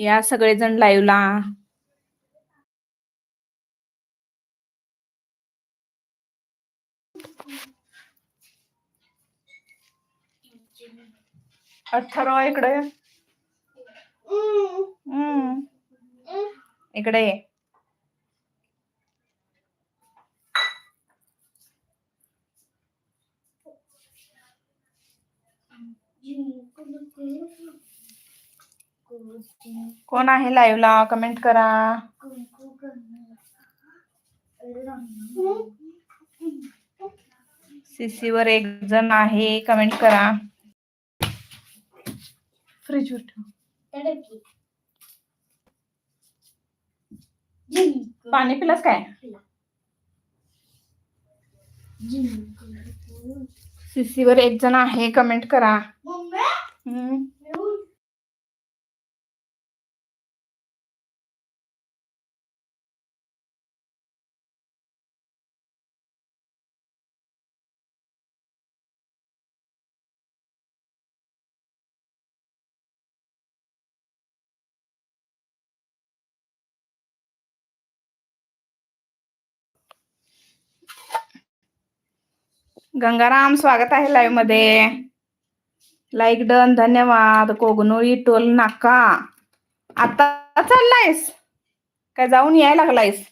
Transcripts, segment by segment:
या सगळेजण लाईव्हला अठरा इकडे. हम्म. इकडे ये. कोण आहे लाईव्हला कमेंट करा. सीसी वर एक जण आहे कमेंट करा. ठेव. पाणी पिलास काय? सीसी वर एक जण आहे कमेंट करा. गंगाराम स्वागत आहे लाईव्हमध्ये. लाईक डन धन्यवाद. कोगनोळी टोल नाका. आता चाललायस? काय जाऊन यायला लागलायस?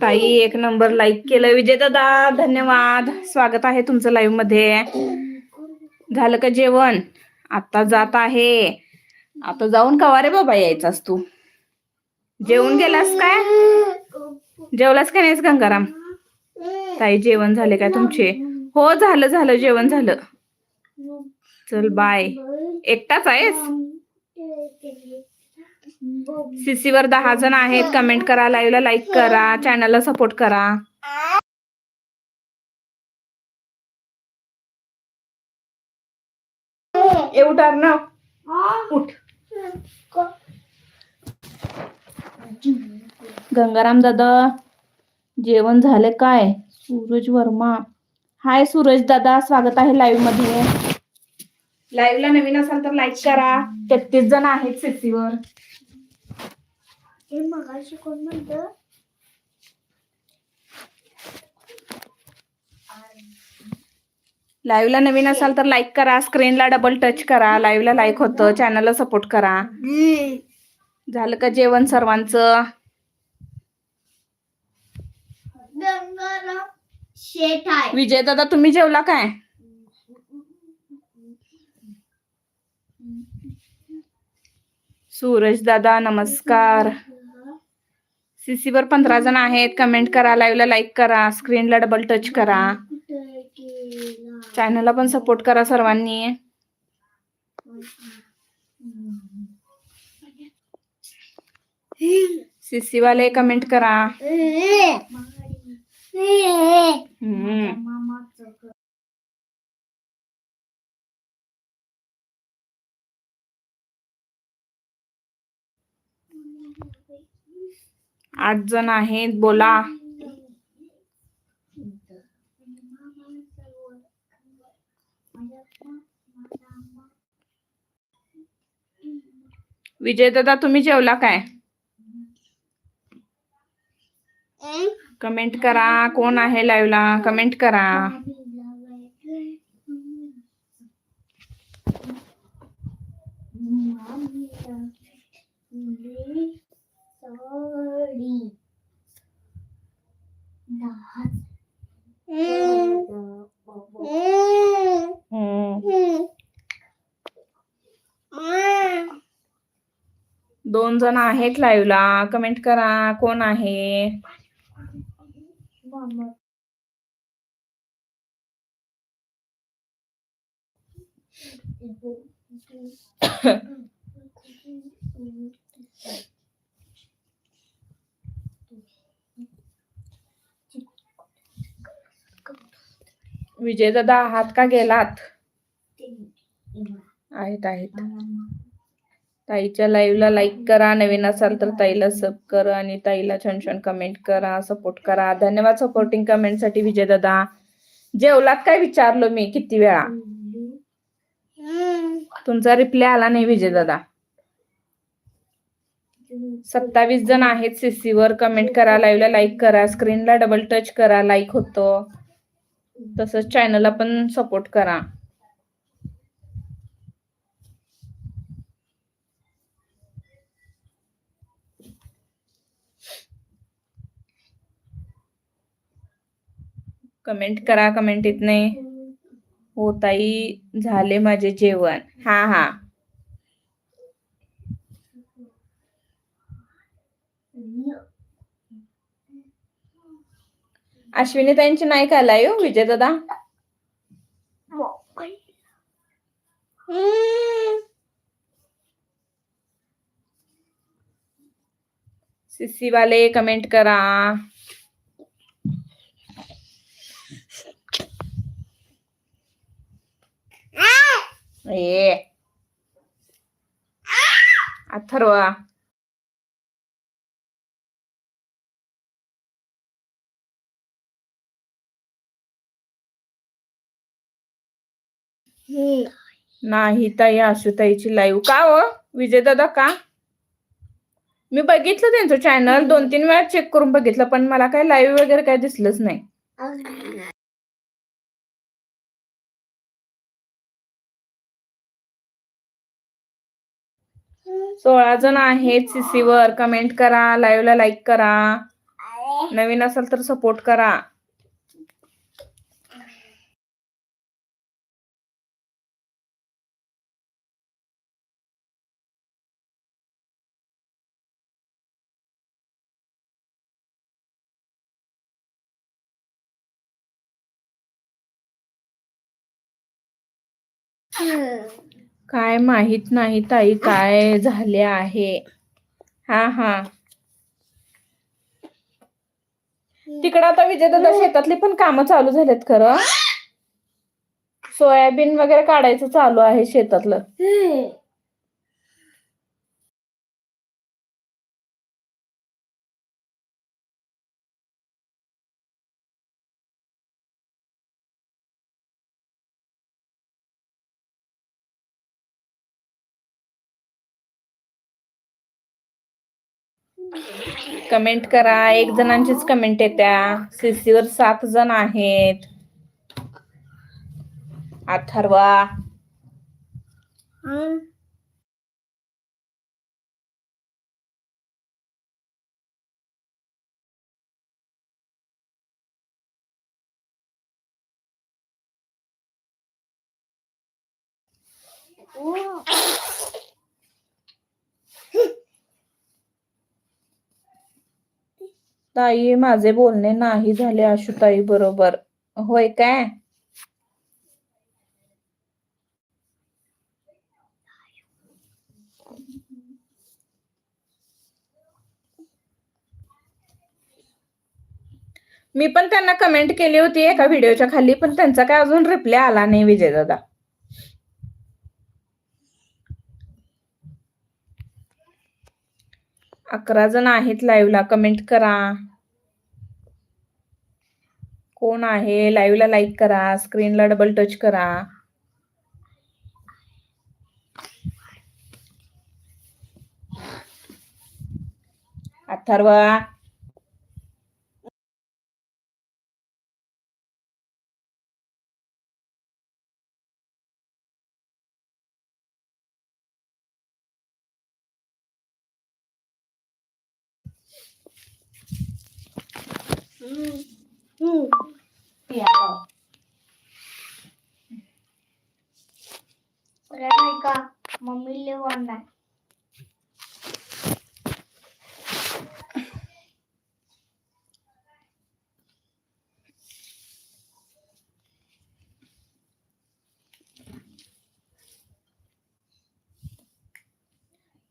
ताई एक नंबर लाईक केलं. विजय दादा धन्यवाद. स्वागत आहे तुमचं लाईव्हमध्ये. झालं का जेवण? आता जात आहे. आता जाऊन कवा रे बाबा यायचास तू? जेवून गेलास काय? जेवलास का नाहीस गंगाराम? ताई जेवण झाले काय तुमचे? हो झालं झालं जेवण झालं. चल बाय एकटाच आहेस? सीसी वर दहा जण आहेत कमेंट करा लाईव्हला लाईक करा चॅनलला सपोर्ट करा. उठार ना उठ. गंगाराम दादा जेवण झाले काय? सूरज वर्मा. हाय सूरज दादा स्वागत आहे लाईव्हमध्ये. लाईव्हला नवीन असाल तर लाईक करा. तेहतीस जण आहेत सीसीवर. हे मगाशी कोण म्हणतं? लाईव्हला नवीन असाल तर लाईक करा स्क्रीनला डबल टच करा लाईव्हला लाईक होतं चॅनलला सपोर्ट करा. झालं का जेवण सर्वांचं? विजय दादा तुम्ही जेवला काय? सूरज दादा नमस्कार. सीसी वर पंधरा जण आहेत कमेंट करा लाईव्हला लाईक करा स्क्रीनला डबल टच करा. चॅनलला पण सपोर्ट करा सर्वांनी. सीसी वाले कमेंट करा. आठ जण आहेत बोला. विजय दादा तुम्ही जेवला काय? कमेंट करा. कोण आहे लाईव्हला? कमेंट करा. दोन जण आहेत लाईव्हला कमेंट करा. कोण आहे? विजय दादा आहात का? गेलात? आहेत आहेत. ताईच्या लाईव्हला लाईक करा. नवीन असाल तर ताईला सब करा आणि ताईला छान छान कमेंट करा. सपोर्ट करा. धन्यवाद सपोर्टिंग कमेंटसाठी विजय दादा जेवलात काय विचारलो मी किती वेळा? तुमचा रिप्लाय आला नाही विजय दादा सत्तावीस जण आहेत सीसी वर. कमेंट करा. लाईव्हला लाईक करा. स्क्रीनला डबल टच करा. लाईक होतो. तसंच चॅनलला पण सपोर्ट करा. कमेंट करा कमेंट येत नाही. हो ताई झाले माझे जेवण. हा हा. अश्विनी ताईंची नाही का लाईव्ह विजय दादा. सीसी वाले कमेंट करा. ए अथर्वा नाही ताई आशुताईची लाईव्ह का हो? विजय दादा का? मी बघितलं त्यांचं चॅनल दोन तीन वेळा चेक करून बघितलं पण मला काय लाईव्ह वगैरे काय दिसलंच नाही. सोळा जण आहेत सीसी वर. कमेंट करा लाईव्हला लाईक करा. नवीन असेल तर सपोर्ट करा. काय माहीत नाही ताई काय झाले आहे? हा हा. तिकडं आता विजयदादा शेतातली पण कामं चालू झालेत खरं. सोयाबीन वगैरे काढायचं चालू आहे शेतातलं. कमेंट करा. एक जणांचीच कमेंट येत्या. CC वर सात जण आहेत. अथर्वा. ताई माझे बोलणे नाही झाले आशुताई बरोबर. होय काय? मी पण त्यांना कमेंट केली होती एका व्हिडिओच्या खाली पण त्यांचा काय अजून रिप्लाय आला नाही विजय दादा. अकरा जण आहेत लाईव्हला कमेंट करा. कोण आहे? लाईव्हला लाईक करा. स्क्रीनला डबल टच करा. अथर्वा नाही का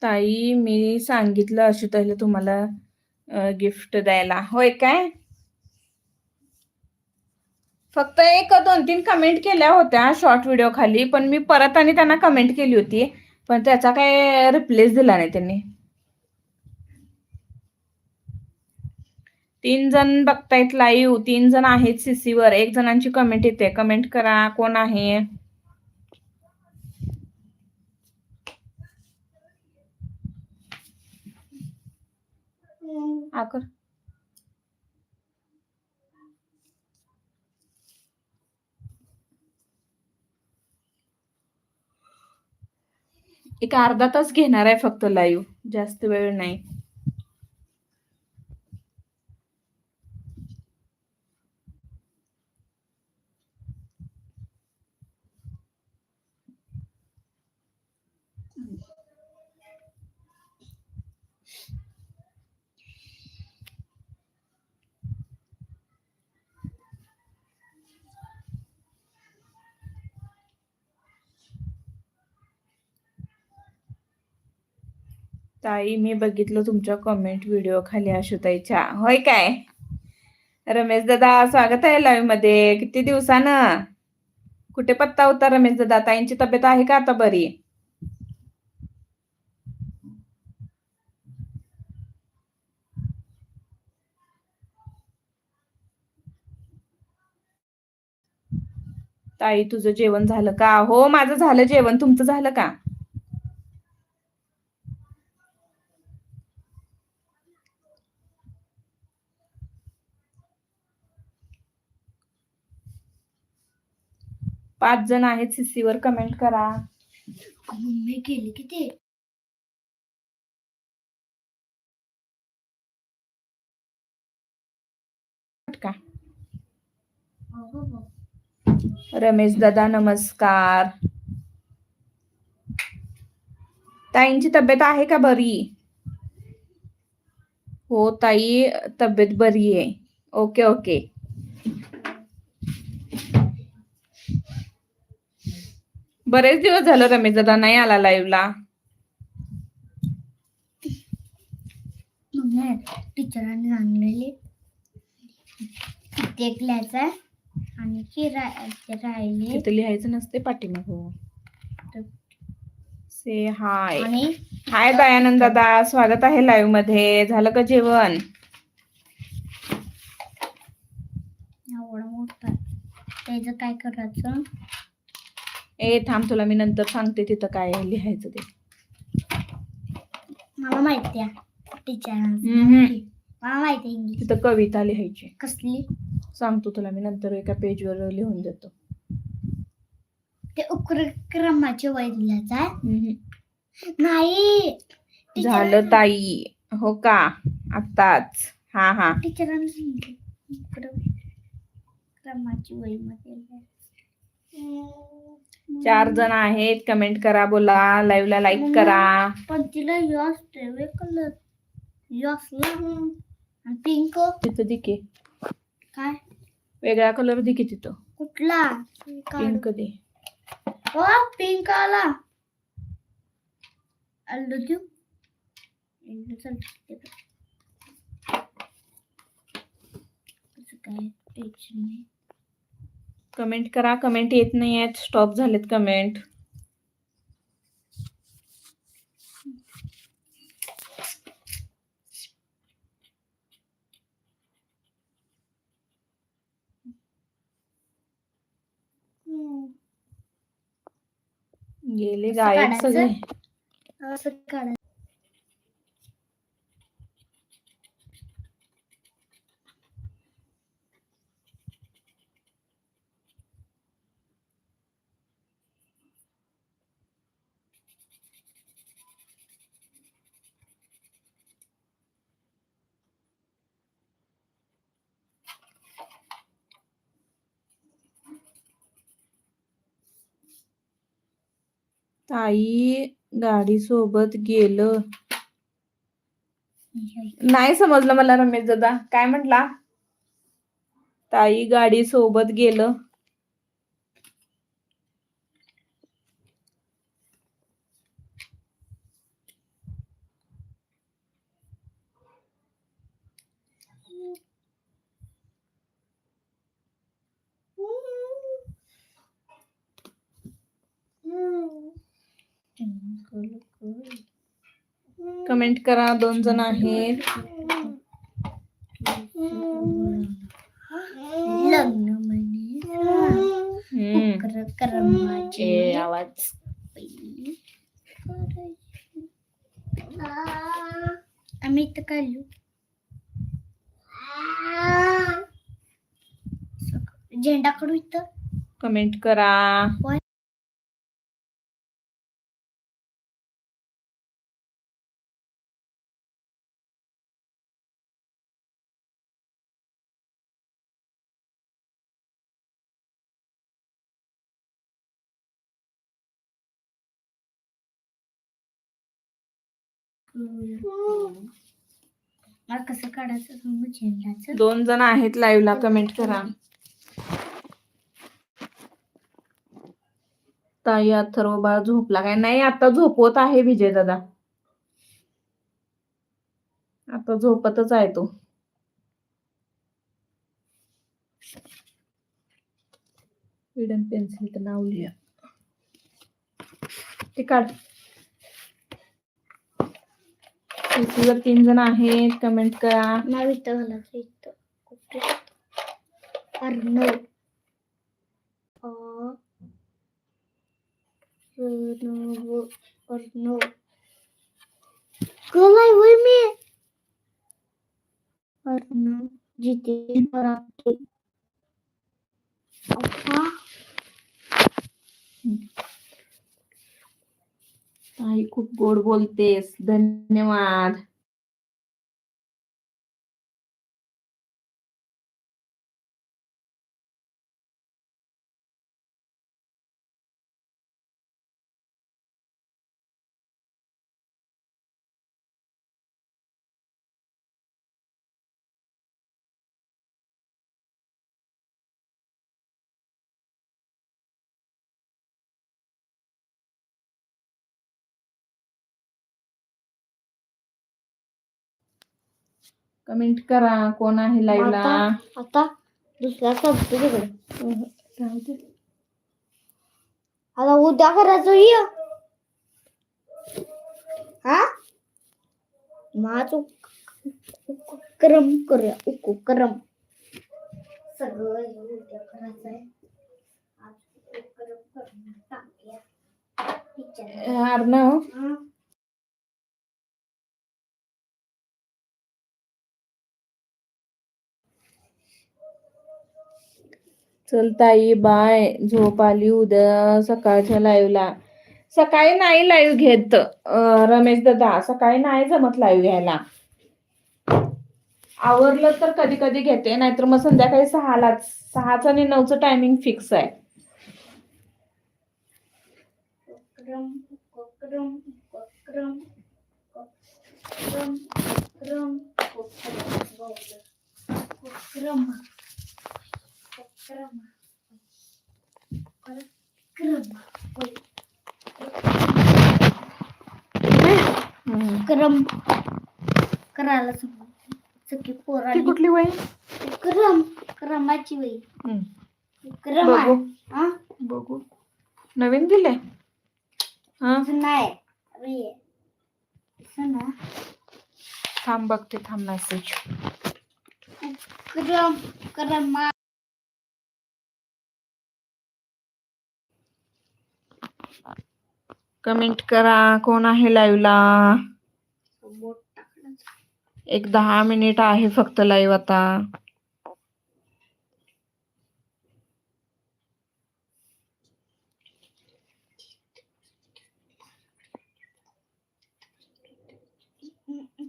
ताई मी सांगितलं अशुताईला तुम्हाला गिफ्ट द्यायला. होय काय? फक्त एक दोन तीन कमेंट केल्या होत्या शॉर्ट व्हिडिओ खाली पण मी परत आणि त्यांना कमेंट केली होती. पण त्याचा काय रिप्लेस दिला नाही त्यांनी. तीन जण बघतायत लाईव्ह तीन जण आहेत सीसी वर. एक जणांची कमेंट येते. कमेंट करा कोण आहे? आकर एक अर्धा तास घेणार आहे फक्त लाईव्ह जास्त वेळ नाही. ताई मी बघितलं तुमच्या कमेंट व्हिडिओ खाली आशुताईच्या. होय काय? रमेश दादा स्वागत आहे लाईव्हमध्ये. किती दिवसानं? कुठे पत्ता होता रमेश दादा? ताईंची तब्येत आहे का आता बरी? ताई तुझं जेवण झालं का? हो माझं झालं जेवण. तुमचं झालं का? पाच जण आहेत सीसी वर कमेंट करा. मम्मी गेली किती का रमेश दादा नमस्कार. ताईंची तब्येत आहे का बरी? हो ताई तब्येत बरी आहे. Okay okay. बरेच दिवस झालं रमेश दादा नाही आला लाईव्हला टीचरांनी सांगलेली आणि की राहिले. तिथे लिहायचं नसते पाठीमाग से हाय. आणि हाय दयानंद दादा स्वागत आहे लाईव्हमध्ये. झालं का जेवण? एवढा मोठा. त्याचं काय करायचं? ए थांब तुला मी नंतर सांगते तिथं काय लिहायचं ते. मला माहिती आहे हम्म. मला माहिती इंग्लिश तिथं कविता लिहायची. कसली? सांगतो तुला मी नंतर एका पेजवर लिहून देतो. ते उपक्रमाचे वय हम्म. नाही. झालं ताई. हो का? आत्ताच. हा हा. टीचरांनी सांगितलं. उपक्रमाची वयमध्ये चार जण आहेत. कमेंट करा बोला. लाईव्ह ला लाईक करा. पण तिला यॉस ठेवे कलर यॉसला आणि पिंक तिथं दिके काय? वेगळा कलर दिके तिथं. कुठला? पिंक दे. पिंक आला. आलो ते काय टेन्शन नाही. कमेंट करा. कमेंट येत नाही आहेत. स्टॉप झालेत कमेंट. गेले गायब? सगळे. ताई गाडी सोबत गेलं. नाही समजलं मला रमेश दादा. काय म्हटला? ताई गाडी सोबत गेलं. कमेंट करा दोन जण आहेत. आवाज. आम्ही तर काढलो. झेंडा कडू इथं. कमेंट करा. मला कसं काढायचं? सांगू झेंडाचं दोन जण आहेत लाईव्ह ला कमेंट करा. ताई अथर्व बाळ झोपला काय? नाही आता झोपवत आहे विजय दादा. आता झोपतच आहे तो. विडन पेन्सिल तर नाव लिहा. ते काढ. खुर्चीवर तीन जण आहेत कमेंट करा. नाही इथं घालायचं इथं. अर्नव अर्नव अर्नव गोलाई वय मी. जितेन ताई खूप गोड बोलतेस. धन्यवाद. कमेंट करा कोण आहे लाईव्ह ला आता दुसरा दे. आता उद्या करायचं ये हा? माझ उपक्रम करूया उपक्रम. सगळं उद्या करायचं आहे. अर्णव चल ताई बाय. झोप आली उद्या सकाळच्या लाईव्हला सकाळी नाही लाईव्ह घेत रमेश दादा. सकाळी नाही जमत लाईव्ह घ्यायला. आवरलं तर कधी कधी घेते नाहीतर मग संध्याकाळी सहालाच सहाचं आणि नऊचं टायमिंग फिक्स आहे. क्रम क्रम करायला सगळी कुठली वही क्रम क्रमाची वही क्रम हा बघू नवीन दिले हा नाही थांब बघते थांब मॅसेज क्रम क्रम कमेंट करा. कोण आहे लाईव्ह ला? बोट टाकलं. एक दहा मिनिट आहे फक्त लाईव्ह आता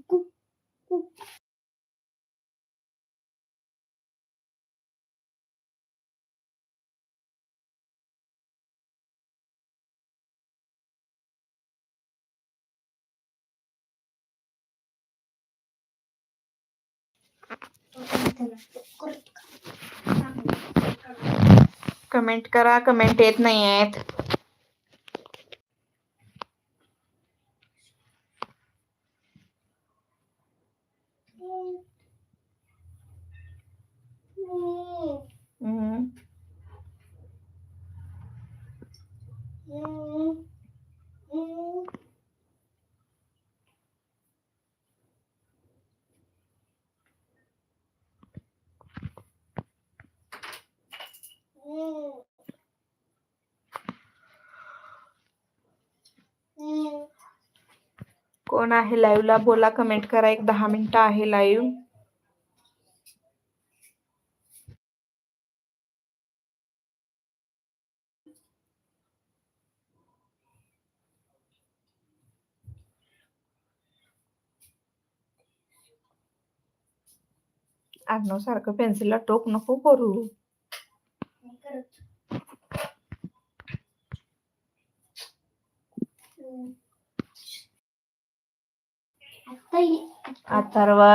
खूप खूप कमेंट करा कमेंट येत नाही आहेत कोण आहे लाईव्हला बोला कमेंट करा. एक दहा मिनिटं आहे लाईव्ह आडनाव सारखं पेन्सिलला टोक नको करू नाही करत. हम्म. आता ये- अथर्वा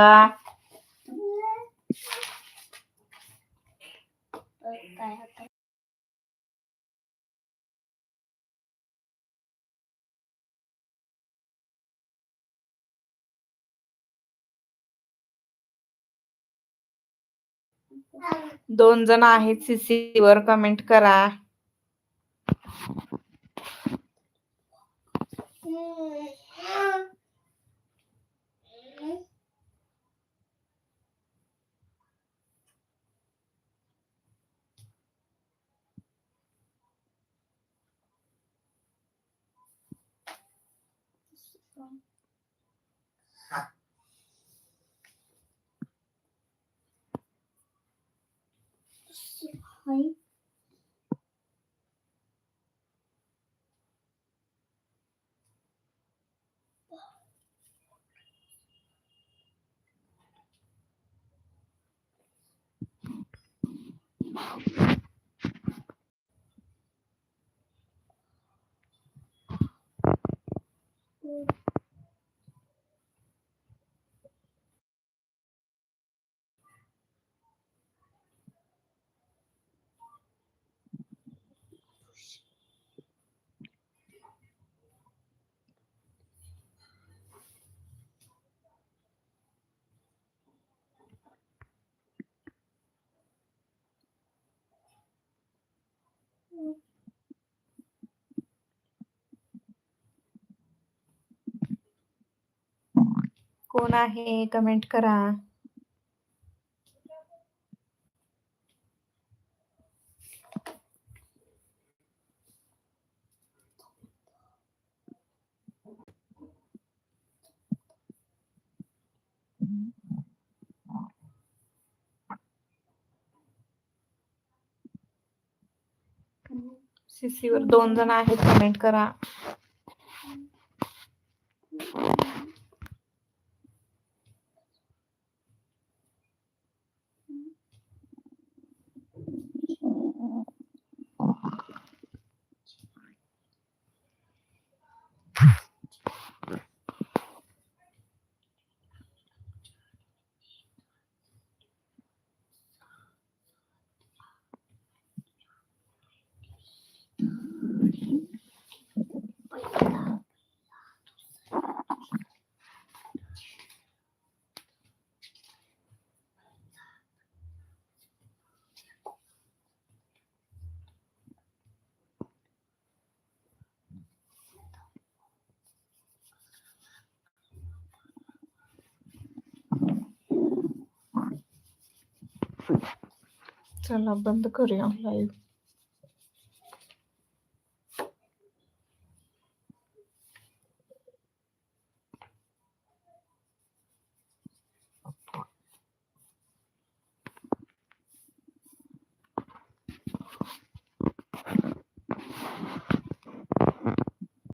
दोन जण आहेत सीसी वर कमेंट करा. हाय कोण आहे? कमेंट करा. सीसी वर दोन जण आहेत कमेंट करा. चला बंद करूया लाईव्ह